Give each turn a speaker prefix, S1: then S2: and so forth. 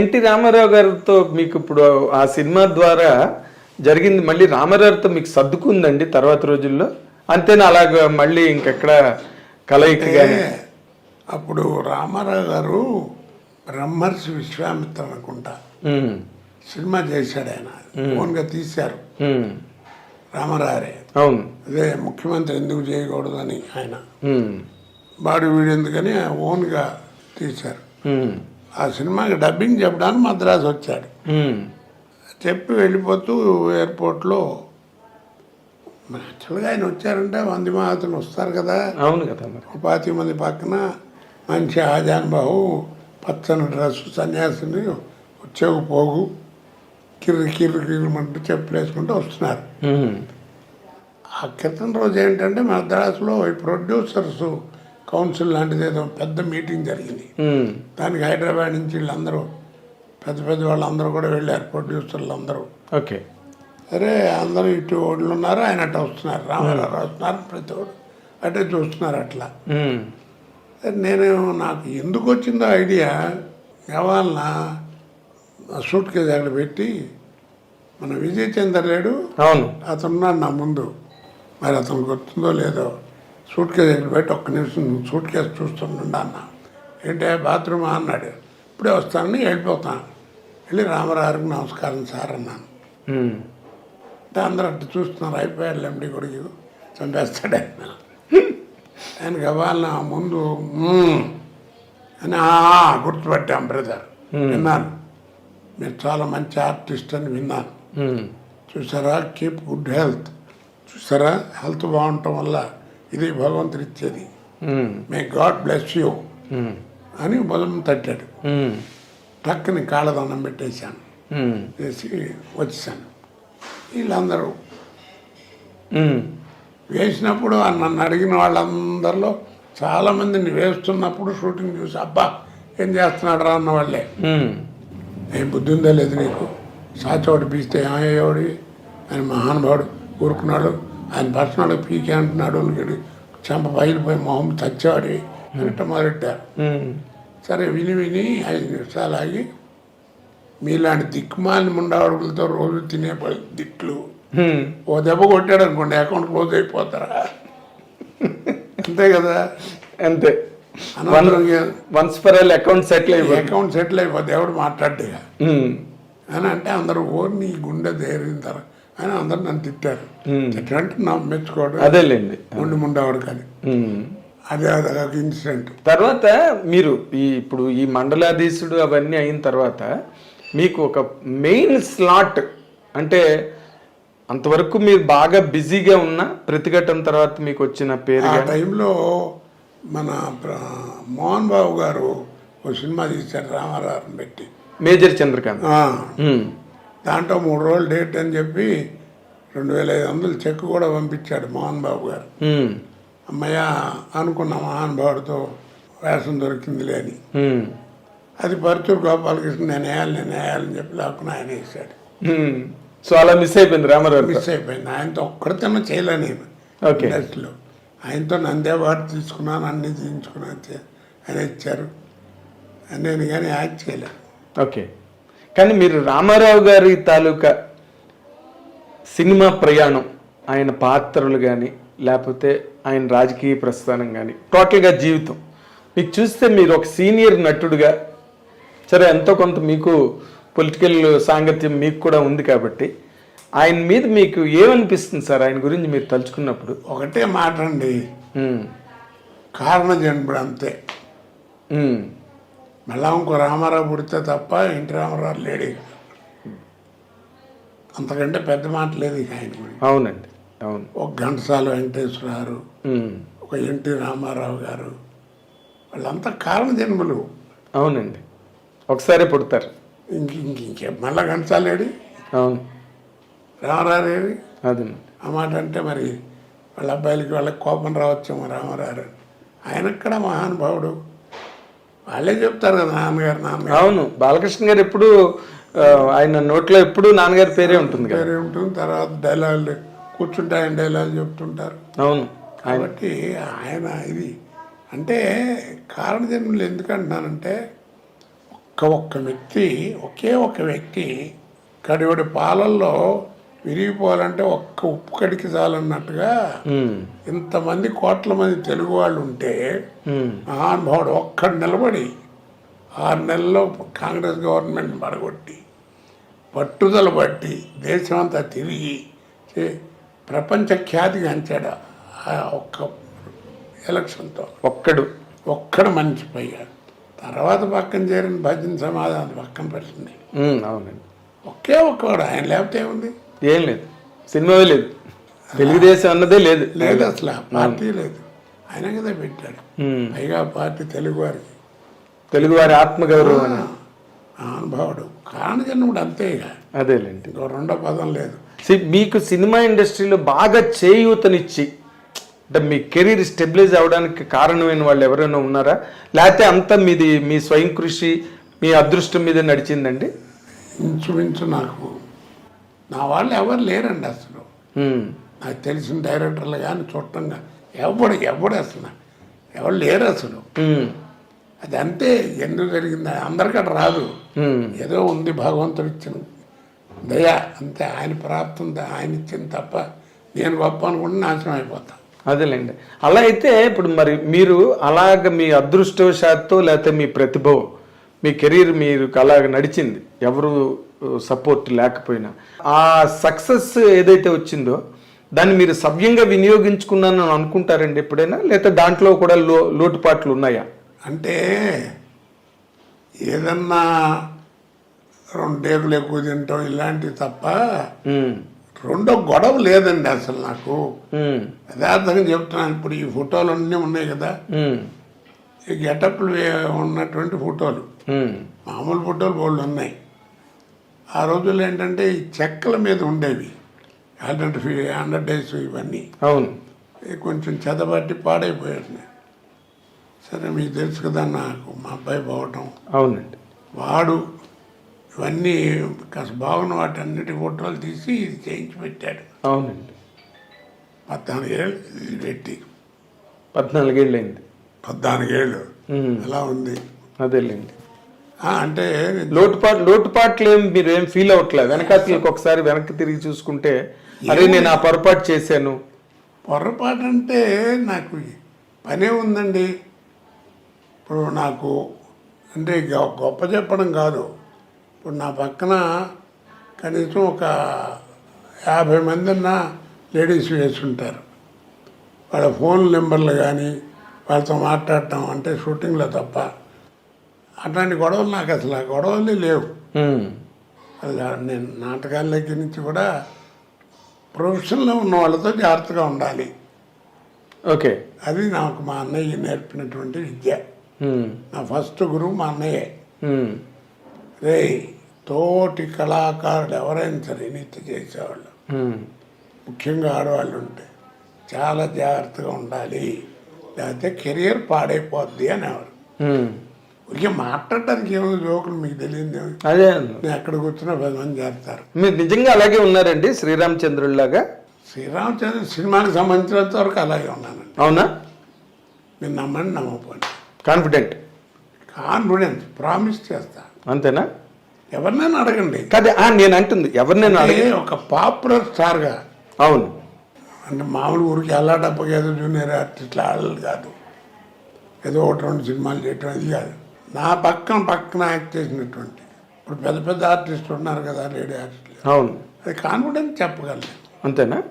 S1: NT Ramarao గారితో మీకు ఇప్పుడు ఆ సినిమా ద్వారా జరిగింది. మళ్ళీ రామారావుతో మీకు సర్దుకుందండి తర్వాత రోజుల్లో? అంతేనా? అలాగ మళ్ళీ ఇంకెక్కడ కలయిక కానీ
S2: అప్పుడు రామారావు గారు బ్రహ్మర్షి విశ్వామిత్ర అనుకుంటా. సినిమా చేశాడు ఆయన. ఓన్గా తీశారు. రామారావే.
S1: అవును.
S2: అదే ముఖ్యమంత్రి ఎందుకు చేయకూడదు అని ఆయన. బాడీ వీడు ఎందుకని ఓన్గా తీశారు. ఆ సినిమాకి డబ్బింగ్ చెప్పడానికి మద్రాసు వచ్చాడు. చెప్పి వెళ్ళిపోతూ ఎయిర్పోర్ట్లో యాక్చువల్గా ఆయన వచ్చారంటే వంది మహాతులు వస్తారు కదా.
S1: అవును కదా మరి.
S2: పాతి మంది పక్కన మంచి ఆజానుబాహు పచ్చని డ్రెస్సు సన్యాసిని వచ్చేకు పోగు కిర్రి కిర్రి కిర్రమంటూ చెప్పులు వేసుకుంటూ వస్తున్నారు. ఆ క్రితం రోజు ఏంటంటే మద్రాసులో ఈ ప్రొడ్యూసర్స్ కౌన్సిల్ లాంటిది ఏదో పెద్ద మీటింగ్ జరిగింది. దానికి హైదరాబాద్ నుంచి వీళ్ళందరూ పెద్ద పెద్ద వాళ్ళందరూ కూడా వెళ్ళారు ప్రొడ్యూసర్లు అందరూ
S1: ఓకే.
S2: సరే అందరూ ఇటు ఓళ్ళు ఉన్నారు ఆయన అట్లా వస్తున్నారు రామారావు వస్తున్నారు ప్రతి ఒడు అటే చూస్తున్నారు అట్లా. నేను నాకు ఎందుకు వచ్చిందో ఐడియా కావాలన్నా సూట్ కేసు అక్కడ పెట్టి మన విజయ్ చంద్ర లేడు
S1: అవును.
S2: అతనున్నాడు నా ముందు. మరి అతను గుర్తుందో లేదో సూట్ కేసు పెట్టి ఒక్క నిమిషం సూట్ కేసు చూస్తుండ అన్న ఏంటి బాత్రూమ్ అన్నాడు. ఇప్పుడే వస్తానని వెళ్ళిపోతాను. వెళ్ళి రామరావుకి నమస్కారం సార్ అన్నాను. అందరూ అట్టు చూస్తున్నారు అయిపోయాడు ఎండి కొడుకు. చంపేస్తాడు ఆయన. ఆయన ముందు అని "ఆ, గుర్తుపట్టాం బ్రదర్. విన్నాను. మీరు చాలా మంచి ఆర్టిస్ట్ అని విన్నాను. చూసారా? Keep good health. చూసారా? హెల్త్ బాగుండటం వల్ల ఇది భగవంతుడు ఇచ్చేది మే గాడ్ బ్లెస్ యూ అని బలం తట్టాడు. టక్కుని కాళ్ళదండం పెట్టేశాను. వేసి వచ్చేసాను వీళ్ళందరూ వేసినప్పుడు నన్ను అడిగిన వాళ్ళందరిలో చాలామందిని వేస్తున్నప్పుడు షూటింగ్ చూసి అబ్బా ఏం చేస్తున్నాడు రా అన్న వాళ్ళే ఏం బుద్ధి ఉందా లేదు నీకు? సాచోటి పీస్తే ఏమయ్యేవాడి? ఆయన మహానుభావుడు ఊరుకున్నాడు. ఆయన పర్సనల్ పీకే అంటున్నాడు నీకు చెంప పగిలిపోయి మొహం చచ్చేవాడి అంటే మొదలెట్టారు సరే విని విని ఐదు నిమిషాలు ఆగి మీలాంటి దిక్కుమాలిన ముండాడుగులతో రోజు తినే దిట్లు ఓ దెబ్బ కొట్టాడు అనుకోండి అకౌంట్ క్లోజ్ అయిపోతారా? అంతే కదా?
S1: అంతే. Once for all account settle అయిపోయింది
S2: అకౌంట్ సెటిల్ అయిపోతే ఎవడు మాట్లాడ్డా
S1: ఉమ్,
S2: అని అంటే అందరూ ఓర్ని గుండె దేరిన తర్వాత అని అందరు నన్ను తిట్టారు. తిట్టంటే నా మెచ్చుకోవడం
S1: అదేలేండి.
S2: ఉండి ముండేవాడు కానీ. అదే అదొక ఇన్సిడెంట్
S1: తర్వాత మీరు ఈ ఇప్పుడు ఈ మండలాధీశుడు అవన్నీ అయిన తర్వాత మీకు ఒక మెయిన్ స్లాట్ అంటే అంతవరకు మీరు బాగా బిజీగా ఉన్న ప్రతిఘటన తర్వాత మీకు వచ్చిన పేరు
S2: ఆ టైంలో మన మోహన్ బాబు గారు ఒక సినిమా తీశారు రామారావుని పెట్టి.
S1: మేజర్ చంద్రకాంత్.
S2: దాంట్లో మూడు రోజులు డేట్ అని చెప్పి రెండు వేల ఐదు వందలు చెక్ కూడా పంపించాడు మోహన్ బాబు గారు. అమ్మయ్య అనుకున్న మహానుభావుడితో వేషం దొరికిందిలే అని.
S1: ఉమ్,
S2: అది పరుచూరు గోపాలకృష్ణ నేను వేయాలి నేను వేయాలని చెప్పి లేకుండా ఆయన వేసాడు.
S1: సో అలా మిస్ అయిపోయింది రామారావు
S2: మిస్ అయిపోయింది. ఆయనతో ఒక్కడితేనే చేయలే నేను.
S1: ఓకే.
S2: ఇండస్ట్రీలో. ఆయనతో నంది అవార్డు తీసుకున్నాను అన్ని తీయించుకున్నాను చే- ఆయన ఇచ్చారు. నేను కానీ యాక్ట్ చేయలేదు.
S1: ఓకే. కానీ మీరు రామారావు గారి తాలూకా సినిమా ప్రయాణం ఆయన పాత్రలు కానీ లేకపోతే ఆయన రాజకీయ ప్రస్థానం కానీ టోటల్గా జీవితం. మీకు చూస్తే మీరు ఒక సీనియర్ నటుడుగా సరే ఎంతో కొంత మీకు పొలిటికల్ సాంగత్యం మీకు కూడా ఉంది కాబట్టి ఆయన మీద మీకు ఏమనిపిస్తుంది సార్? ఆయన గురించి మీరు తలుచుకున్నప్పుడు.
S2: ఒకటే మాట అండి కారణ జన్ముడు అంతే. మళ్ళా ఇంకో రామారావు పుడితే తప్ప ఇంటి రామారావు లేడు. అంతకంటే పెద్ద మాట లేదు ఇక ఆయన
S1: అవునండి అవును.
S2: ఒక ఘంటసాల వెంకటేశ్వరరావు ఒక ఎన్టీ రామారావు గారు వాళ్ళంతా కారణ జన్మలు.
S1: అవునండి. ఒకసారి పుడతారు.
S2: ఇంక ఇంక ఇంకే మళ్ళా ఘంటసాలేడి
S1: అవును.
S2: రామారావు
S1: అదేనండి.
S2: ఆ మాట అంటే మరి వాళ్ళ అబ్బాయిలకి వాళ్ళకి కోపం రావచ్చేమో రామారావు అని. ఆయనకు కూడా మహానుభావుడు. వాళ్ళే చెప్తారు కదా నాన్నగారు నాన్నగారు.
S1: అవును బాలకృష్ణ గారు ఎప్పుడు ఆయన నోట్లో ఎప్పుడు నాన్నగారి పేరే ఉంటుంది
S2: పేరు ఉంటుంది తర్వాత డైలాగులు కూర్చుంటే ఆయన డైలాగులు చెప్తుంటారు.
S1: అవును
S2: కాబట్టి ఆయన ఇది అంటే కారణ జన్మలు ఎందుకు అంటున్నానంటే ఒక్క ఒక్క ఒక్క వ్యక్తి ఒకే ఒక్క వ్యక్తి కడివడి పాలల్లో విరిగిపోవాలంటే ఒక్క ఉప్పు కడికి చాలన్నట్టుగా ఇంతమంది కోట్ల మంది తెలుగు వాళ్ళు ఉంటే మహానుభావుడు ఒక్కడు నిలబడి ఆరు నెలల్లో కాంగ్రెస్ గవర్నమెంట్ పడగొట్టి పట్టుదల బట్టి దేశమంతా తిరిగి చే- ప్రపంచ ఖ్యాతి గంచాడు ఆ ఒక్క ఎలక్షన్తో.
S1: ఒక్కడు.
S2: ఒక్కడు మనిషి పోయాడు తర్వాత పక్కన చేరిన భజన సమాధానం పక్కన పెట్టింది
S1: అవునండి.
S2: ఒకే ఒక్కడు ఆయన లేకపోతే ఏముంది?
S1: ఏం లేదు. సినిమావే లేదు. తెలుగుదేశం అన్నదే లేదు.
S2: లేదు అసలు పార్టీ లేదు. ఆయన కదా పెట్టాడు. పైగా పార్టీ తెలుగు వారికి
S1: తెలుగు వారి ఆత్మగౌరవం అని
S2: అనుభవుడు. కారణజన్ముడు అంతే ఇక.
S1: అదేలేండి.
S2: రెండో పదం లేదు.
S1: సి- మీకు సినిమా ఇండస్ట్రీలో బాగా చేయూతనిచ్చి అంటే మీ కెరీర్ స్టెబిలైజ్ అవడానికి కారణమైన వాళ్ళు ఎవరైనా ఉన్నారా? లేకపోతే అంతా మీది మీ స్వయం కృషి మీ అదృష్టం మీద నడిచిందండి?
S2: ఇంచుమించు నాకు నా వాళ్ళు ఎవరు లేరండి అసలు. నాకు తెలిసిన డైరెక్టర్లు కానీ చుట్టంగా ఎవడు ఎవడు అసలు? ఎవరు లేరు అసలు. అది అంతే ఎందుకు జరిగింది? అందరికీ రాదు. ఏదో ఉంది భగవంతుడు ఇచ్చిన దయ అంతే. ఆయన ప్రాప్తం ఆయన ఇచ్చింది తప్ప నేను గొప్ప అనుకుంటే నాశనం అయిపోతా.
S1: అదేలేండి. అలా అయితే ఇప్పుడు మరి మీరు అలాగ మీ అదృష్టవశాత్తు లేకపోతే మీ ప్రతిభ మీ కెరీర్ మీరు అలాగ నడిచింది. ఎవరు సపోర్ట్ లేకపోయినా. ఆ సక్సెస్ ఏదైతే వచ్చిందో దాన్ని మీరు సవ్యంగా వినియోగించుకున్నానని అనుకుంటారండి ఎప్పుడైనా? లేకపోతే దాంట్లో కూడా లో లోటుపాట్లు ఉన్నాయా?
S2: అంటే ఏదన్నా రెండేకులు ఎక్కువ తింటాం ఇలాంటివి తప్ప రెండో గొడవ లేదండి అసలు నాకు. యథార్థంగా చెప్తున్నాను ఇప్పుడు ఈ ఫోటోలు అన్నీ ఉన్నాయి కదా. గెటప్లు ఉన్నటువంటి ఫోటోలు. మామూలు ఫోటోలు బోళ్ళు ఉన్నాయి. ఆ రోజుల్లో ఏంటంటే ఈ చెక్కల మీద ఉండేవి. హండ్రెడ్ ఫీ హండ్రెడ్ డేస్ ఇవన్నీ.
S1: అవును.
S2: కొంచెం చెదబట్టి పాడైపోయాడు సరే మీకు తెలుసు కదా నాకు మా అబ్బాయి పోవటం.
S1: అవునండి.
S2: వాడు ఇవన్నీ కాస్త బాగున్న వాటి అన్నిటి ఫోటోలు తీసి ఇది చేయించి పెట్టాడు.
S1: అవునండి.
S2: పద్నాలుగేళ్ళు ఇది పెట్టి.
S1: పద్నాలుగేళ్ళైంది
S2: పద్నాలుగేళ్ళు ఎలా ఉంది?
S1: అదేలేండి.
S2: అంటే
S1: లోటుపాటు లోటుపాట్లు ఏం మీరు ఏం ఫీల్ అవ్వట్లేదు. వెనకాతలకు ఒకసారి వెనక్కి తిరిగి చూసుకుంటే అరే నేను ఆ పొరపాటు చేశాను.
S2: పొరపాటు అంటే నాకు పనే ఉందండి. ఇప్పుడు నాకు అంటే గొప్ప చెప్పడం కాదు. ఇప్పుడు నా పక్కన కనీసం ఒక యాభై మంది అన్న లేడీస్ వేసుంటారు. వాళ్ళ ఫోన్ నెంబర్లు కానీ వాళ్ళతో మాట్లాడటం అంటే షూటింగ్లో తప్ప అట్లాంటి గొడవలు నాకు అసలు ఆ గొడవలే లేవు. నేను నాటకాల దగ్గర నుంచి కూడా ప్రొఫెషన్లో ఉన్న వాళ్ళతో జాగ్రత్తగా ఉండాలి.
S1: ఓకే.
S2: అది నాకు మా అన్నయ్య నేర్పినటువంటి విద్య. నా ఫస్ట్ గురువు మా అన్నయ్యే. రే తోటి కళాకారుడు ఎవరైనా సరే నిత్య చేసేవాళ్ళు. ముఖ్యంగా ఆడవాళ్ళు ఉంటే చాలా జాగ్రత్తగా ఉండాలి. లేకపోతే కెరియర్ పాడైపోద్ది అనేవారు. ఇక మాట్లాడటానికి ఏమో జోకులు మీకు తెలియదు.
S1: అదే.
S2: నేను ఎక్కడ కూర్చున్నా పది మంది చేస్తారు.
S1: మీరు నిజంగా అలాగే ఉన్నారండి శ్రీరామచంద్రుల్లాగా?
S2: శ్రీరామచంద్ర సినిమాకి సంబంధించినంత వరకు అలాగే ఉన్నానండి.
S1: అవునా?
S2: మీరు నమ్మండి నమ్మకపోండి.
S1: కాన్ఫిడెంట్?
S2: కాన్ఫిడెన్స్ ప్రామిస్ చేస్తా.
S1: అంతేనా?
S2: ఎవరినైనా అడగండి.
S1: కాదే నేను అంటుంది ఎవరినైనా అడగ
S2: ఒక పాపులర్ స్టార్గా
S1: అవును.
S2: అంటే మామూలు ఊరికి ఎలా డబ్బకి ఏదో జూనియర్ ఆర్టిస్ట్లు ఆడలు కాదు. ఏదో ఒకటి రెండు సినిమాలు చేయటం అది కాదు. నా పక్కన పక్కన యాక్ట్ చేసినటువంటి ఇప్పుడు పెద్ద పెద్ద ఆర్టిస్టులు ఉన్నారు కదా లేడీ ఆర్టిస్టులు.
S1: అవును.
S2: అది కాన్ఫిడెన్స్ చెప్పగలను.
S1: అంతేనా?